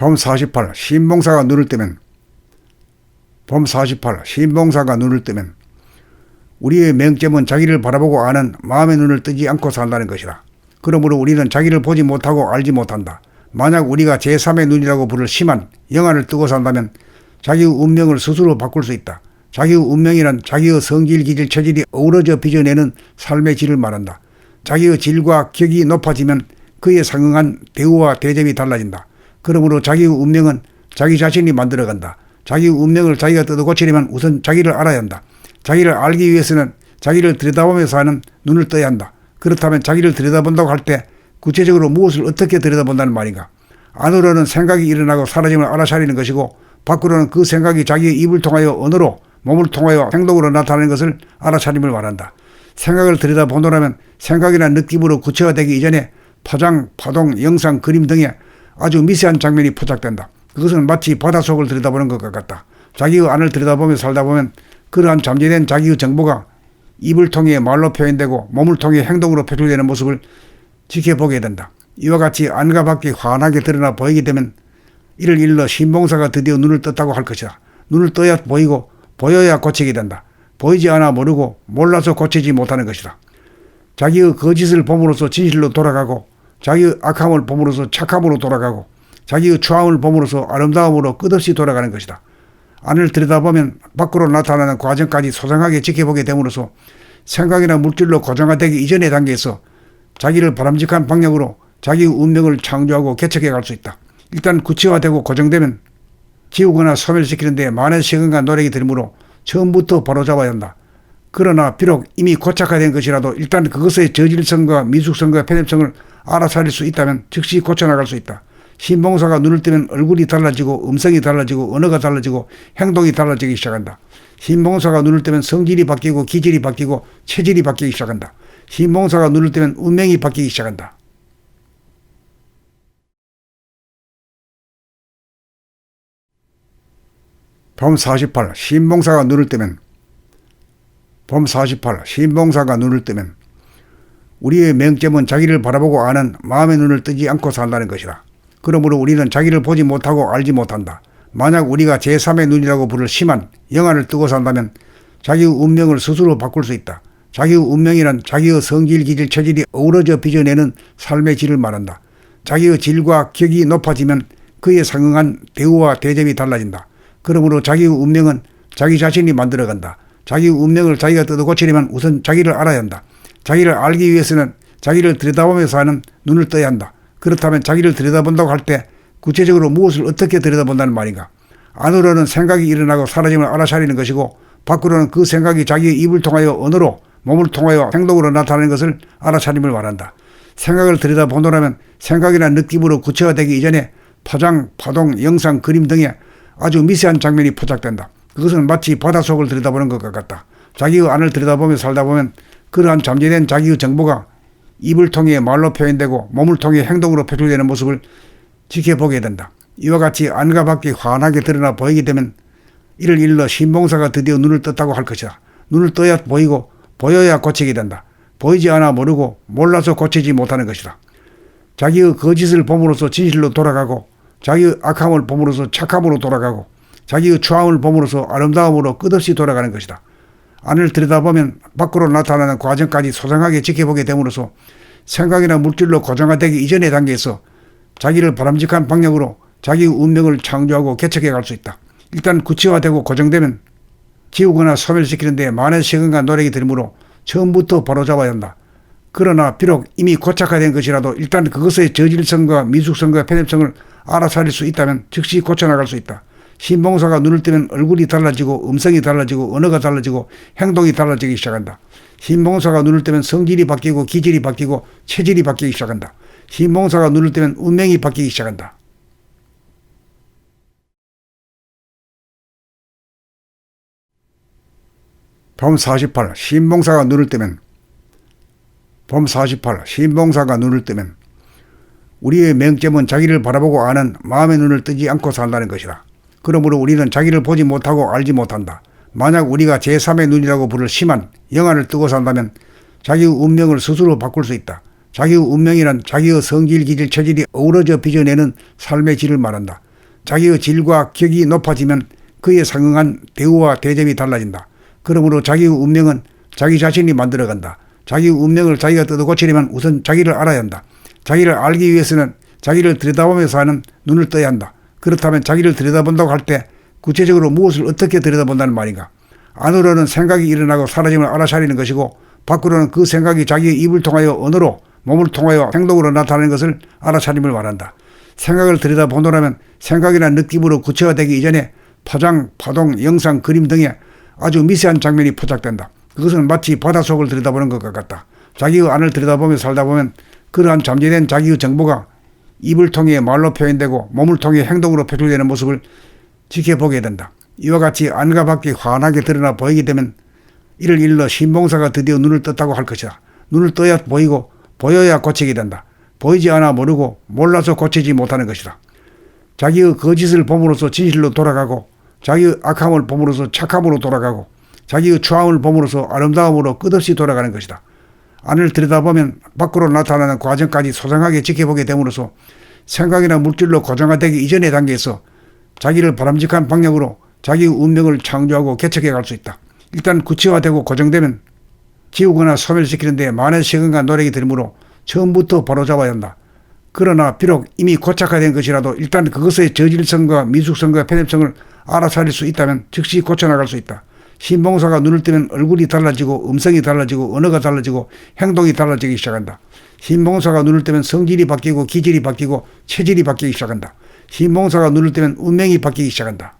범 48. 신봉사가 눈을 뜨면 범 48. 신봉사가 눈을 뜨면 우리의 맹점은 자기를 바라보고 아는 마음의 눈을 뜨지 않고 산다는 것이다. 그러므로 우리는 자기를 보지 못하고 알지 못한다. 만약 우리가 제3의 눈이라고 부를 심한 영안을 뜨고 산다면 자기의 운명을 스스로 바꿀 수 있다. 자기의 운명이란 자기의 성질, 기질, 체질이 어우러져 빚어내는 삶의 질을 말한다. 자기의 질과 격이 높아지면 그에 상응한 대우와 대접이 달라진다. 그러므로 자기의 운명은 자기 자신이 만들어간다. 자기의 운명을 자기가 뜯어 고치려면 우선 자기를 알아야 한다. 자기를 알기 위해서는 자기를 들여다보면서 하는 눈을 떠야 한다. 그렇다면 자기를 들여다본다고 할 때 구체적으로 무엇을 어떻게 들여다본다는 말인가? 안으로는 생각이 일어나고 사라짐을 알아차리는 것이고 밖으로는 그 생각이 자기의 입을 통하여 언어로 몸을 통하여 행동으로 나타나는 것을 알아차림을 말한다. 생각을 들여다보노라면 생각이나 느낌으로 구체화되기 이전에 파장, 파동, 영상, 그림 등의 아주 미세한 장면이 포착된다. 그것은 마치 바닷속을 들여다보는 것과 같다. 자기의 안을 들여다보며 살다 보면 그러한 잠재된 자기의 정보가 입을 통해 말로 표현되고 몸을 통해 행동으로 표출되는 모습을 지켜보게 된다. 이와 같이 안과 밖이 환하게 드러나 보이게 되면 이를 일러 신봉사가 드디어 눈을 떴다고 할 것이다. 눈을 떠야 보이고 보여야 고치게 된다. 보이지 않아 모르고 몰라서 고치지 못하는 것이다. 자기의 거짓을 봄으로써 진실로 돌아가고 자기의 악함을 봄으로써 착함으로 돌아가고 자기의 추함을 봄으로써 아름다움으로 끝없이 돌아가는 것이다. 안을 들여다보면 밖으로 나타나는 과정까지 소상하게 지켜보게 됨으로써 생각이나 물질로 고정화되기 이전의 단계에서 자기를 바람직한 방향으로 자기의 운명을 창조하고 개척해 갈 수 있다. 일단 구체화되고 고정되면 지우거나 소멸시키는 데 많은 시간과 노력이 들므로 처음부터 바로잡아야 한다. 그러나 비록 이미 고착화된 것이라도 일단 그것의 저질성과 미숙성과 편협성을 알아차릴 수 있다면 즉시 고쳐나갈 수 있다. 신봉사가 눈을 뜨면 얼굴이 달라지고 음성이 달라지고 언어가 달라지고 행동이 달라지기 시작한다. 신봉사가 눈을 뜨면 성질이 바뀌고 기질이 바뀌고 체질이 바뀌기 시작한다. 신봉사가 눈을 뜨면 운명이 바뀌기 시작한다. 범 48. 신봉사가 눈을 뜨면 범 48. 신봉사가 눈을 뜨면 우리의 맹점은 자기를 바라보고 아는 마음의 눈을 뜨지 않고 산다는 것이다. 그러므로 우리는 자기를 보지 못하고 알지 못한다. 만약 우리가 제3의 눈이라고 부를 심한 영안을 뜨고 산다면 자기의 운명을 스스로 바꿀 수 있다. 자기의 운명이란 자기의 성질, 기질, 체질이 어우러져 빚어내는 삶의 질을 말한다. 자기의 질과 격이 높아지면 그에 상응한 대우와 대접이 달라진다. 그러므로 자기의 운명은 자기 자신이 만들어간다. 자기의 운명을 자기가 뜯어 고치려면 우선 자기를 알아야 한다. 자기를 알기 위해서는 자기를 들여다보면서 하는 눈을 떠야 한다. 그렇다면 자기를 들여다본다고 할 때 구체적으로 무엇을 어떻게 들여다본다는 말인가? 안으로는 생각이 일어나고 사라짐을 알아차리는 것이고 밖으로는 그 생각이 자기의 입을 통하여 언어로 몸을 통하여 행동으로 나타나는 것을 알아차림을 말한다. 생각을 들여다본다면 생각이나 느낌으로 구체화되기 이전에 파장, 파동, 영상, 그림 등의 아주 미세한 장면이 포착된다. 그것은 마치 바닷속을 들여다보는 것과 같다. 자기의 안을 들여다보며 살다 보면 그러한 잠재된 자기의 정보가 입을 통해 말로 표현되고 몸을 통해 행동으로 표출되는 모습을 지켜보게 된다. 이와 같이 안과 밖이 환하게 드러나 보이게 되면 이를 일러 신봉사가 드디어 눈을 떴다고 할 것이다. 눈을 떠야 보이고 보여야 고치게 된다. 보이지 않아 모르고 몰라서 고치지 못하는 것이다. 자기의 거짓을 봄으로써 진실로 돌아가고 자기의 악함을 봄으로써 착함으로 돌아가고 자기의 추함을 봄으로써 아름다움으로 끝없이 돌아가는 것이다. 안을 들여다보면 밖으로 나타나는 과정까지 소상하게 지켜보게 됨으로써 생각이나 물질로 고정화되기 이전의 단계에서 자기를 바람직한 방향으로 자기의 운명을 창조하고 개척해 갈 수 있다. 일단 구체화되고 고정되면 지우거나 소멸시키는 데 많은 시간과 노력이 들므로 처음부터 바로잡아야 한다. 그러나 비록 이미 고착화된 것이라도 일단 그것의 저질성과 미숙성과 편협성을 알아차릴 수 있다면 즉시 고쳐나갈 수 있다. 신봉사가 눈을 뜨면 얼굴이 달라지고 음성이 달라지고 언어가 달라지고 행동이 달라지기 시작한다. 신봉사가 눈을 뜨면 성질이 바뀌고 기질이 바뀌고 체질이 바뀌기 시작한다. 신봉사가 눈을 뜨면 운명이 바뀌기 시작한다. 범 48. 신봉사가 눈을 뜨면 범 48. 신봉사가 눈을 뜨면 우리의 맹점은 자기를 바라보고 아는 마음의 눈을 뜨지 않고 산다는 것이다. 그러므로 우리는 자기를 보지 못하고 알지 못한다. 만약 우리가 제3의 눈이라고 부를 심한 영안을 뜨고 산다면 자기의 운명을 스스로 바꿀 수 있다. 자기의 운명이란 자기의 성질, 기질, 체질이 어우러져 빚어내는 삶의 질을 말한다. 자기의 질과 격이 높아지면 그에 상응한 대우와 대접이 달라진다. 그러므로 자기의 운명은 자기 자신이 만들어간다. 자기의 운명을 자기가 뜯어 고치려면 우선 자기를 알아야 한다. 자기를 알기 위해서는 자기를 들여다보면서 하는 눈을 떠야 한다. 그렇다면 자기를 들여다본다고 할 때 구체적으로 무엇을 어떻게 들여다본다는 말인가? 안으로는 생각이 일어나고 사라짐을 알아차리는 것이고 밖으로는 그 생각이 자기의 입을 통하여 언어로 몸을 통하여 행동으로 나타나는 것을 알아차림을 말한다. 생각을 들여다본다면 생각이나 느낌으로 구체화되기 이전에 파장, 파동, 영상, 그림 등의 아주 미세한 장면이 포착된다. 그것은 마치 바닷속을 들여다보는 것과 같다. 자기의 안을 들여다보며 살다 보면 그러한 잠재된 자기의 정보가 입을 통해 말로 표현되고 몸을 통해 행동으로 표출되는 모습을 지켜보게 된다. 이와 같이 안과 밖이 환하게 드러나 보이게 되면 이를 일러 신봉사가 드디어 눈을 떴다고 할 것이다. 눈을 떠야 보이고 보여야 고치게 된다. 보이지 않아 모르고 몰라서 고치지 못하는 것이다. 자기의 거짓을 봄으로써 진실로 돌아가고 자기의 악함을 봄으로써 착함으로 돌아가고 자기의 추함을 봄으로써 아름다움으로 끝없이 돌아가는 것이다. 안을 들여다보면 밖으로 나타나는 과정까지 소상하게 지켜보게 됨으로써 생각이나 물질로 고정화되기 이전의 단계에서 자기를 바람직한 방향으로 자기의 운명을 창조하고 개척해 갈 수 있다. 일단 구체화되고 고정되면 지우거나 소멸시키는 데 많은 시간과 노력이 들므로 처음부터 바로잡아야 한다. 그러나 비록 이미 고착화된 것이라도 일단 그것의 저질성과 미숙성과 편협성을 알아차릴 수 있다면 즉시 고쳐나갈 수 있다. 신봉사가 눈을 뜨면 얼굴이 달라지고 음성이 달라지고 언어가 달라지고 행동이 달라지기 시작한다. 신봉사가 눈을 뜨면 성질이 바뀌고 기질이 바뀌고 체질이 바뀌기 시작한다. 신봉사가 눈을 뜨면 운명이 바뀌기 시작한다.